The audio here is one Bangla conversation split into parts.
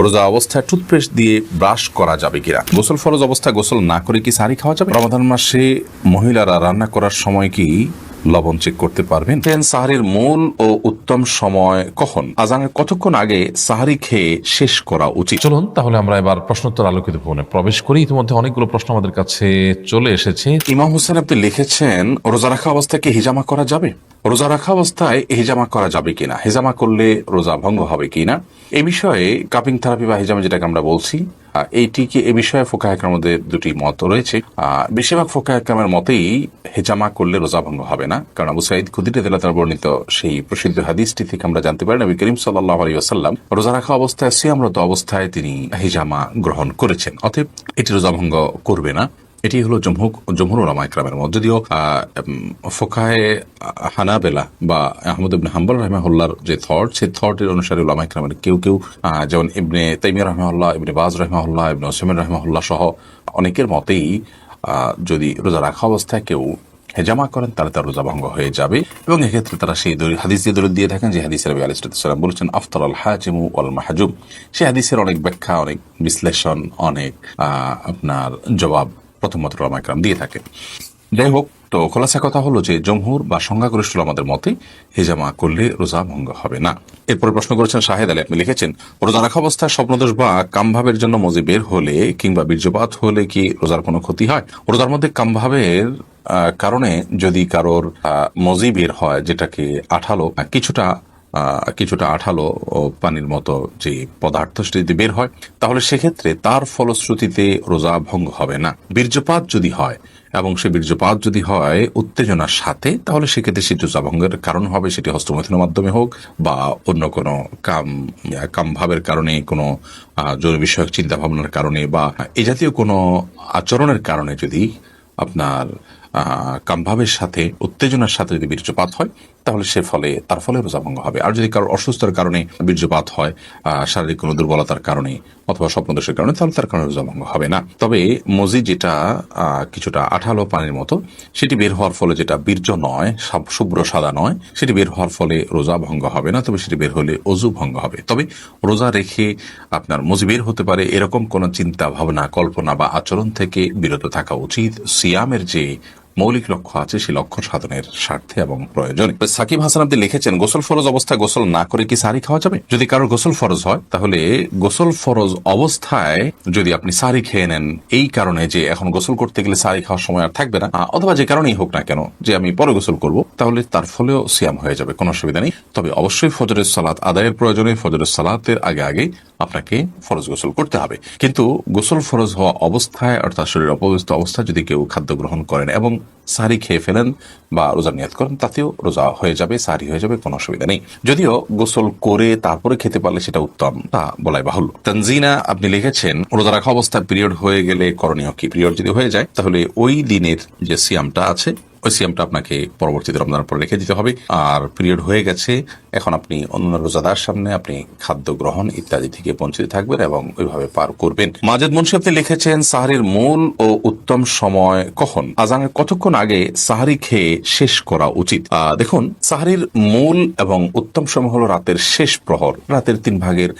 রোজা অবস্থায় টুথপেস্ট দিয়ে ব্রাশ করা যাবে কিনা? গোসল ফরজ অবস্থায় গোসল না করে কি সারি খাওয়া যাবে? রমাদান মাসে মহিলারা রান্না করার সময় কি লবণ চেক করতে পারবেন? দেন সাহারির মূল ও উত্তম সময় কখন? আজানের কতক্ষণ আগে সাহারি খেয়ে শেষ করা উচিত? চলুন তাহলে আমরা এবার প্রশ্নোত্তর আলোকিত ভবনে প্রবেশ করি। ইতিমধ্যে অনেকগুলো প্রশ্ন আমাদের কাছে চলে এসেছে। ইমাম হোসেন আপনি লিখেছেন রোজা রাখা অবস্থায় কি হিজামা করা যাবে? রোজা রাখা অবস্থায় হিজামা করা যাবে কিনা? হিজামা করলে রোজা ভঙ্গ হবে কিনা? এ বিষয়ে কাপিং থেরাপি বা হিজামা যেটাকে আমরা বলছি এইটিকে এ বিষয়ে ফোকা একরামের মধ্যে দুটি মত রয়েছে। বেশিরভাগ ফোকা একরামের মতেই হেজামা করলে রোজা ভঙ্গ হবে না। কারণ আবু সাইদ দিলা তার বর্ণিত সেই প্রসিদ্ধ হাদিসটি থেকে আমরা জানতে পারি, নবী করিম সাল্লাহ আলী আসাল্লাম রোজা রাখা অবস্থায়, সিয়ামরত অবস্থায় তিনি হিজামা গ্রহণ করেছেন। অতএব এটি রোজা ভঙ্গ করবে না। এটি হলো জমহুক জমহুর ওলামা ইকরামের মত। যদিও উম, হানাবেলা বা আহমদ ইবনে হাম্বল রহমাহুল্লার যে থট সেই থটের অনুসারে ওলামা ইকরামের কেউ কেউ যেমন ইবনে তাইমিয়া রহমাহুল্লাহ ইবনে বাজ রহমাহুল্লাহ ইবনে ওসেমিন রহমাহুল্লাহ সহ অনেকের মতেই যদি রোজা রাখা অবস্থায় কেউ হেজামা করেন তাহলে তার রোজা ভঙ্গ হয়ে যাবে। এবং এক্ষেত্রে তারা সেই দলিল- হাদিস দিয়ে দলিল দিয়ে থাকেন যে হাদিসের নবী আলাইসালাম বলেছেন আফতর আল হাজিমু আল মাহাজুম। সেই হাদিসের অনেক ব্যাখ্যা অনেক বিশ্লেষণ অনেক আপনার জবাব প্রথমত রমাইকরাম দিয়ে থাকে যাই হোক তো খোলাসা কথা হলো যে, জমহুর বা সংখ্যাগরিষ্ঠ আমাদের মতে হেজামা করলে রোজা ভঙ্গ হবে না। এরপরে প্রশ্ন করেছেন শাহেদ আলী। আপনি লিখেছেন, রোজা রাখা অবস্থায় স্বপ্নদোষ বা কামভাবের জন্য মজি বের হলে কিংবা বীর্যপাত হলে কি রোজার কোনো ক্ষতি হয়? রোজার মধ্যে কামভাবের কারণে যদি কারোর মজি বের হয়, যেটাকে আঠালো, কিছুটা কিছুটা আঠালো পানির মতো যে পদার্থ সেটা যদি বের হয়, তাহলে সেক্ষেত্রে তার ফলশ্রুতিতে রোজা ভঙ্গ হবে না। বীর্যপাত যদি হয়, এবং সে বীর্যপাত যদি হয় উত্তেজনার সাথে, তাহলে সেক্ষেত্রে সেটি রোজা ভঙ্গের কারণ হবে, সেটি হস্তমৈথুনের মাধ্যমে হোক বা অন্য কোনো কাম কাম ভাবের কারণে, কোনো জরুরি বিষয়ক চিন্তা ভাবনার কারণে বা এ জাতীয় কোনো আচরণের কারণে যদি আপনার কামভাবের সাথে, উত্তেজনার সাথে যদি বীর্যপাত হয় তাহলে সে ফলে, তার ফলে রোজা ভঙ্গ হবে। আর যদি কারোর অসুস্থতার কারণে বীর্যপাত হয় শারীরিক কোনো দুর্বলতার কারণে অথবা স্বপ্নদোষের কারণে, তাহলে তার কারণে রোজা ভঙ্গ হবে না। তবে মজি যেটা কিছুটা আঠালো পানির মতো, সেটি বের হওয়ার ফলে যেটা বীর্য নয় শুভ্র সাদা নয়, সেটি বের হওয়ার ফলে রোজা ভঙ্গ হবে না, তবে সেটি বের হলে অজু ভঙ্গ হবে। তবে রোজা রেখে আপনার মজি বের হতে পারে, এরকম কোনো চিন্তা, ভাবনা, কল্পনা বা আচরণ থেকে বিরত থাকা উচিত। সিয়ামের যে মৌলিক লক্ষ্য আছে, সেই লক্ষ্য সাধনের স্বার্থে এবং প্রয়োজনে। সাকিব হাসান আপনি লিখেছেন, গোসল ফরজ অবস্থায় গোসল না করে কি সারি খাওয়া যাবে? যদি কারোর গোসল ফরজ হয়, তাহলে গোসল ফরজ অবস্থায় যদি আপনি সারি খেয়ে নেন, এই কারণে যে এখন গোসল করতে গেলে সারি খাওয়ার সময় আর থাকবে না অথবা যে কারণেই হোক না কেন, যে আমি পরে গোসল করব, তাহলে তার ফলেও সিয়াম হয়ে যাবে, কোনো অসুবিধা নেই। তবে অবশ্যই ফজরের সালাত আদায়ের প্রয়োজনে, ফজরের সালাতের আগে আগে আপনাকে ফরজ গোসল করতে হবে। কিন্তু গোসল ফরজ হওয়া অবস্থায়, অর্থাৎ শরীর অপবিত্র অবস্থায় যদি কেউ খাদ্য গ্রহণ করেন এবং সারি খেয়ে ফেলেন বা রোজা নিয়াত করেন, তাতেও রোজা হয়ে যাবে, সারি হয়ে যাবে, কোনো অসুবিধা নেই। যদিও গোসল করে তারপরে খেতে পারলে সেটা উত্তম, তা বলাই বাহুল তানজিনা আপনি লিখেছেন, রোজা রাখা অবস্থা পিরিয়ড হয়ে গেলে করণীয় কি? পিরিয়ড যদি হয়ে যায়, তাহলে ওই দিনের যে সিয়ামটা আছে ওই আপনাকে পরবর্তীতে রমজানের পর রেখে দিতে হবে। আর পিরিয়ড হয়ে গেছে, এখন আপনি অন্য রোজাদার সামনে আপনি খাদ্য গ্রহণ ইত্যাদি থেকে বঞ্চিত থাকবেন এবং ওইভাবে পার করবেন। মাজেদ মুন্সি আপনি লিখেছেন, সাহারির মূল ও উত্তম সময় কখন? আজানের কতক্ষণ আগে সাহারি খেয়ে শেষ করা উচিত? দেখুন, সাহারির মূল এবং উত্তম সময় হলো রাতের শেষ প্রহর, রাতের তিন ভাগের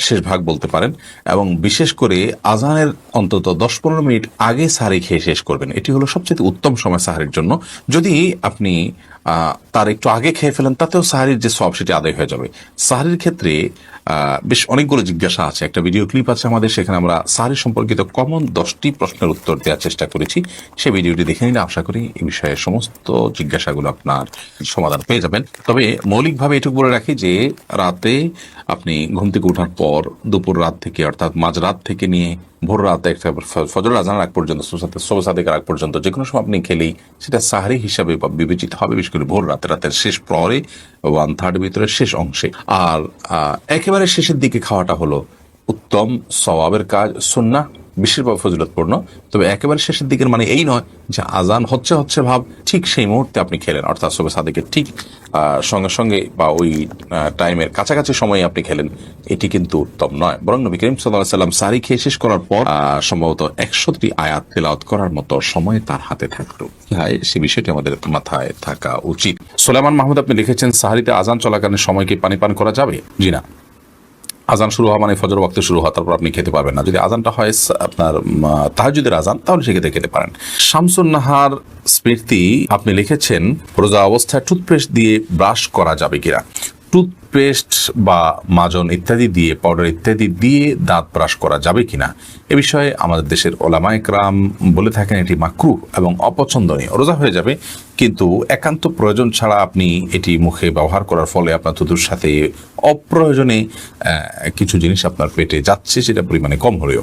শেষ ভাগ বলতে পারেন। এবং বিশেষ করে আজানের অন্তত দশ পনেরো মিনিট আগে সাহারি খেয়ে শেষ করবেন। এটি হলো সবচেয়ে উত্তম সময় সাহারির জন্য। যদি আপনি তার একটু আগে খেয়ে ফেলেন, তাতেও সাহারির যে সব সেটি আদায় হয়ে যাবে। সাহারির ক্ষেত্রে বেশ অনেকগুলো জিজ্ঞাসা আছে। একটা ভিডিও ক্লিপ আছে আমাদের, সেখানে আমরা সাহারি সম্পর্কিত কমন দশটি প্রশ্নের উত্তর দেওয়ার চেষ্টা করেছি। সেই ভিডিওটি দেখে নিলে আশা করি এই বিষয়ে সমস্ত জিজ্ঞাসাগুলো আপনার সমাধান পেয়ে যাবেন। তবে মৌলিকভাবে এটুকু বলে রাখি যে, রাতে আপনি ঘুম থেকে ওঠার পর, দুপুর রাত থেকে, অর্থাৎ মাঝরাত থেকে নিয়ে ভোর রাতে একটা ফজর আজান আগ পর্যন্ত সোসাতে সোসাদিকের আগ পর্যন্ত যে কোনো সময় আপনি খেলেই সেটা সাহারি হিসাবে বিবেচিত হবে, বিশেষ করে ভোর রাতে, রাতের শেষ প্রহরে ওয়ান থার্ড ভিতরে শেষ অংশে। আর একেবারে শেষের দিকে খাওয়াটা হলো উত্তম স্বভাবের কাজ সুন্না বেশিরভাগ ফজিলতপূর্ণ। তবে একেবারে শেষের দিকের মানে এই নয় যে আজান হচ্ছে হচ্ছে ভাব, ঠিক সেই মুহূর্তে আপনি খেলেন। অর্থাৎ সবে সাদেকের ঠিক সঙ্গে সঙ্গে বা ওই টাইমের কাছাকাছি সময়ে আপনি খেলেন, এটি কিন্তু উত্তম নয়। বরং নবী করিম সাল্লাহ সাল্লাম সারি খেয়ে শেষ করার পর সম্ভবত একশোটি আয়াত তেলাওয়াত করার মতো সময় তার হাতে থাকতো। হ্যাঁ সে বিষয়টি আমাদের মাথায় থাকা উচিত। সোলেমান মাহমুদ, আপনি লিখেছেন, সাহারিতে আজান চলাকালীন সময় কি পানি পান করা যাবে? জি না। আজান শুরু হওয়া মানে ফজর ওয়াক্তে শুরু হওয়া, তারপর আপনি খেতে পারবেন না। যদি আজানটা হয় আপনার তাহাজুদের আজান, তাহলে সেক্ষেত্রে খেতে পারেন। শামসুন নাহার স্মৃতি আপনি লিখেছেন, রোজা অবস্থায় টুথপেস্ট দিয়ে ব্রাশ করা যাবে কিনা? টুথপেস্ট বা মাজন ইত্যাদি দিয়ে পাউডার ইত্যাদি দিয়ে দাঁত ব্রাশ করা যাবে কিনা? এ বিষয়ে আমাদের দেশের ওলামাইকরাম বলে থাকেন এটি মাকরু এবং অপছন্দনীয়। রোজা হয়ে যাবে, কিন্তু একান্ত প্রয়োজন ছাড়া আপনি এটি মুখে ব্যবহার করার ফলে আপনার থুতুর সাথে অপ্রয়োজনে কিছু জিনিস আপনার পেটে যাচ্ছে, সেটা পরিমাণে কম হলেও।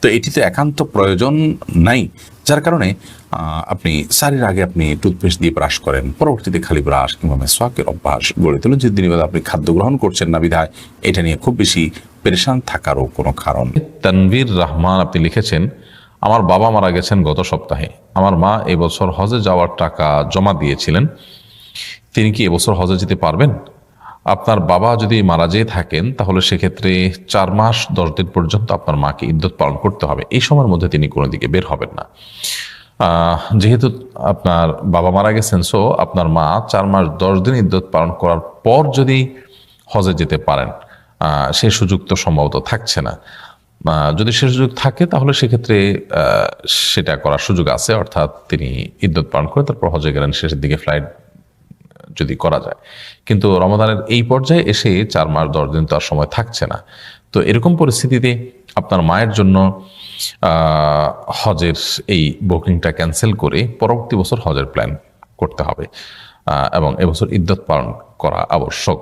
তো এটিতে একান্ত প্রয়োজন নাই। যার কারণে আপনি সারির আগে আপনি টুথপেস্ট দিয়ে ব্রাশ করেন, পরবর্তীতে খালি ব্রাশ কিংবা মেসওয়াকের অভ্যাস গড়ে তুলেন। যে দিনের বেলা আপনি খাদ্য গ্রহণ করছেন না বিধায়, এটা নিয়ে খুব বেশি পেরেশান থাকারও কোনো কারণ। তানভীর রহমান আপনি লিখেছেন, আমার বাবা মারা গেছেন গত সপ্তাহে। আমার মা এবছর হজে যাওয়ার টাকা জমা দিয়েছিলেন। তিনি কি এবছর হজে যেতে পারবেন? আপনার বাবা যদি মারা যেয়ে থাকেন, তাহলে সেক্ষেত্রে চার মাস, দশ দিন পর্যন্ত আপনার মাকে ইদ্যত পালন করতে হবে। এই সময়ের মধ্যে তিনি কোনো দিকে বের হবেন না। যেহেতু আপনার বাবা মারা গেছেন সো আপনার মা চার মাস, দশ দিন ইদ্যত পালন করার পর যদি হজে যেতে পারেন সে সুযোগ তো সম্ভবত থাকছে না। যদি সে সুযোগ থাকে, তাহলে সেক্ষেত্রে সেটা করার সুযোগ আছে। অর্থাৎ তিনি ইদ্যত পালন করে তারপর হজে গেলেন, শেষের দিকে ফ্লাইট যদি করা যায়। কিন্তু রমাদানের এই পর্যায়ে এসে চার মাস, দশ দিন তো আর সময় থাকছে না। তো এরকম পরিস্থিতিতে আপনার মায়ের জন্য হজের এই বুকিংটা ক্যান্সেল করে পরবর্তী বছর হজের প্ল্যান করতে হবে। এবং এবছর ইদ্যত পালন করা আবশ্যক।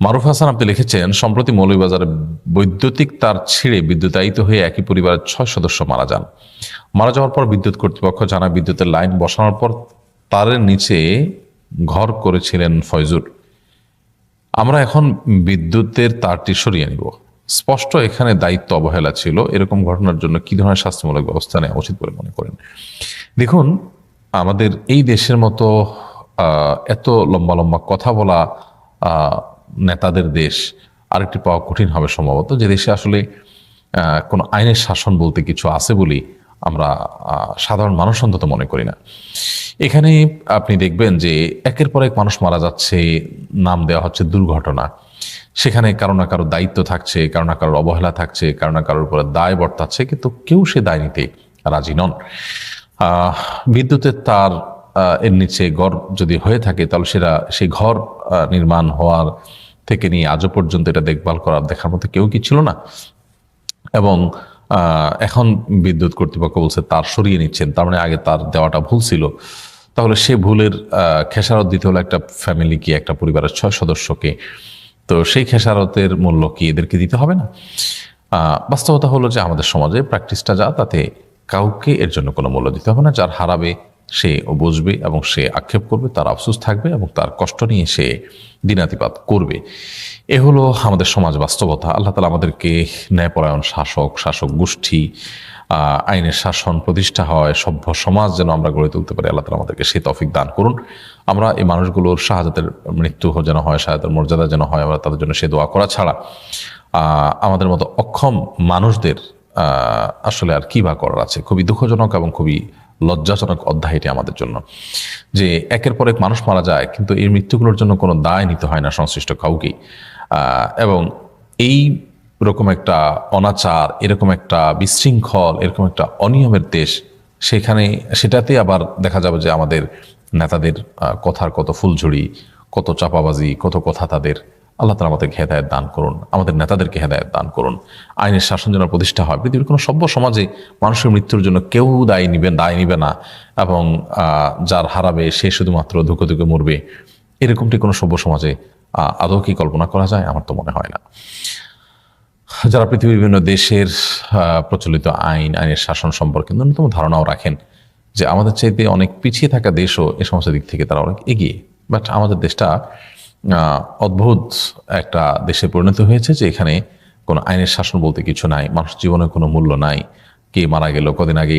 মারুফ হাসান আপনি লিখেছেন, সম্প্রতি মৌলভীবাজারে বৈদ্যুতিক তার ছিঁড়ে বিদ্যুতায়িত হয়ে একই পরিবারের ছয় সদস্য মারা যান। মারা যাওয়ার পর বিদ্যুৎ কর্তৃপক্ষ জানা বিদ্যুতের লাইন বসানোর পর তারের নিচে ঘর করেছিলেন ফয়জুর আমরা এখন বিদ্যুতের তারটি সরিয়ে নিব। স্পষ্ট এখানে দায়িত্ব অবহেলা ছিল। এরকম ঘটনার জন্য কি ধরনের শাস্তিমূলক ব্যবস্থা নেওয়া উচিত বলে মনে করেন? দেখুন, আমাদের এই দেশের মতো এত লম্বা লম্বা কথা বলা নেতাদের দেশ আরেকটি পাওয়া কঠিন হবে সম্ভবত। যে দেশে আসলে কোনো আইনের শাসন বলতে কিছু আছে বলেই আমরা সাধারণ মানুষ অন্তত মনে করি না। এখানে আপনি দেখবেন যে একের পর এক মানুষ মারা যাচ্ছে, নাম দেওয়া হচ্ছে দুর্ঘটনা। সেখানে কারও না কারও দায়িত্ব থাকছে, কারও না কারোর অবহেলা থাকছে, কারও না কারোর উপরে দায় বর্তাচ্ছে, কিন্তু কেউ সে দায় নিতে রাজি নন। বিদ্যুতের তার এর নিচে ঘর যদি হয়ে থাকে, তাহলে সেটা সেই ঘর নির্মাণ হওয়ার থেকে নিয়ে আজও পর্যন্ত এটা দেখভাল করার দেখার মতো কেউ কি ছিল না? এবং এখন বিদ্যুৎ কর্তৃপক্ষ বলছে তার সরিয়ে নিচ্ছেন। তার মানে আগে তার দেওয়াটা ভুল ছিল। তাহলে সে ভুলের খেসারত দিতে হলো একটা ফ্যামিলি ফ্যামিলিকে একটা পরিবারের ছয় সদস্যকে। তো সেই খেসারতের মূল্য কি এদেরকে দিতে হবে না? বাস্তবতা হলো যে আমাদের সমাজে প্র্যাকটিসটা যা, তাতে কাউকে এর জন্য কোনো মূল্য দিতে হবে না। যার হারাবে সে ও বুঝবে এবং সে আক্ষেপ করবে, তার আফসোস থাকবে এবং তার কষ্ট নিয়ে সে দিনাতিপাত করবে। এ হলো আমাদের সমাজ বাস্তবতা। আল্লাহ তালা আমাদেরকে ন্যায়পরায়ণ শাসক শাসক গোষ্ঠী আইনের শাসন প্রতিষ্ঠা হয়, সভ্য সমাজ যেন আমরা গড়ে তুলতে পারি, আল্লাহ তালা আমাদেরকে সে তফিক দান করুন। আমরা এই মানুষগুলোর শাহাদাতের মৃত্যু যেন হয়, শাহাদাতের মর্যাদা যেন হয়, আমরা তাদের জন্য সে দোয়া করা ছাড়া আমাদের মতো অক্ষম মানুষদের আসলে আর কি বা করার আছে? খুবই দুঃখজনক এবং খুবই লজ্জাজনক অধ্যায় এটি আমাদের জন্য। যে একের পর এক মানুষ মারা যায়, কিন্তু এই মৃত্যুগুলোর জন্য কোনো দায় নিতে হয় না সংশ্লিষ্ট কাউকেই। এবং এই রকম একটা অনাচার, এরকম একটা বিশৃঙ্খল, এরকম একটা অনিয়মের দেশ, সেখানে, সেটাতে আবার দেখা যাবে যে আমাদের নেতাদের কথার কত ফুলঝুড়ি কত চাপাবাজি, কত কথা তাদের আল্লাহ তালা আমাদেরকে হেদায়ত দান করুন, আমাদের নেতাদেরকে হেদায়ত দান করুন। আইনের শাসন যেন প্রতিষ্ঠা হয়, পৃথিবীর কোনো সভ্য সমাজে মানুষের মৃত্যুর জন্য কেউ দায়ী নিবে, দায় নিবে না এবং যার হারাবে সে শুধুমাত্র ধুকে ধুকে মরবে। এরকমটি কোনো সভ্য সমাজে আদৌ কি কল্পনা করা যায়? আমার তো মনে হয় না। যারা পৃথিবীর বিভিন্ন দেশের প্রচলিত আইন, আইনের শাসন সম্পর্কে ন্যূনতম ধারণাও রাখেন যে আমাদের চাইতে অনেক পিছিয়ে থাকা দেশও এ সমস্ত দিক থেকে তারা অনেক এগিয়ে। বাট আমাদের দেশটা অদ্ভুত একটা দেশে পরিণত হয়েছে যে এখানে কোনো আইনের শাসন বলতে কিছু নাই, মানুষ জীবনের কোনো মূল্য নাই। কে মারা গেল, কদিন আগে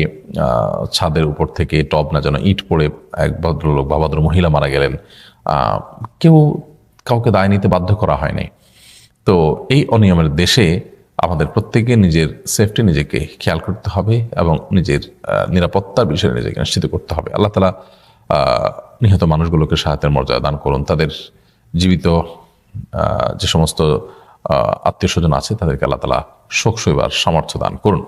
ছাদের উপর থেকে টব না যেন ইট পড়ে এক ভদ্রলোক বা ভদ্র মহিলা মারা গেলেন। কেউ কাউকে দায় নিতে বাধ্য করা হয়নি। তো এই অনিয়মের দেশে আমাদের প্রত্যেকে নিজের সেফটি নিজেকে খেয়াল করতে হবে এবং নিজের নিরাপত্তার বিষয়ে নিজেকে নিশ্চিত করতে হবে। আল্লাহ তালা নিহত মানুষগুলোকে সাহায্যের মর্যাদা দান করুন। তাদের জীবিত যে সমস্ত আত্মীয় স্বজন আছে তাদেরকে আল্লাহ তালা শোক সইবার সামর্থ্য দান করুন।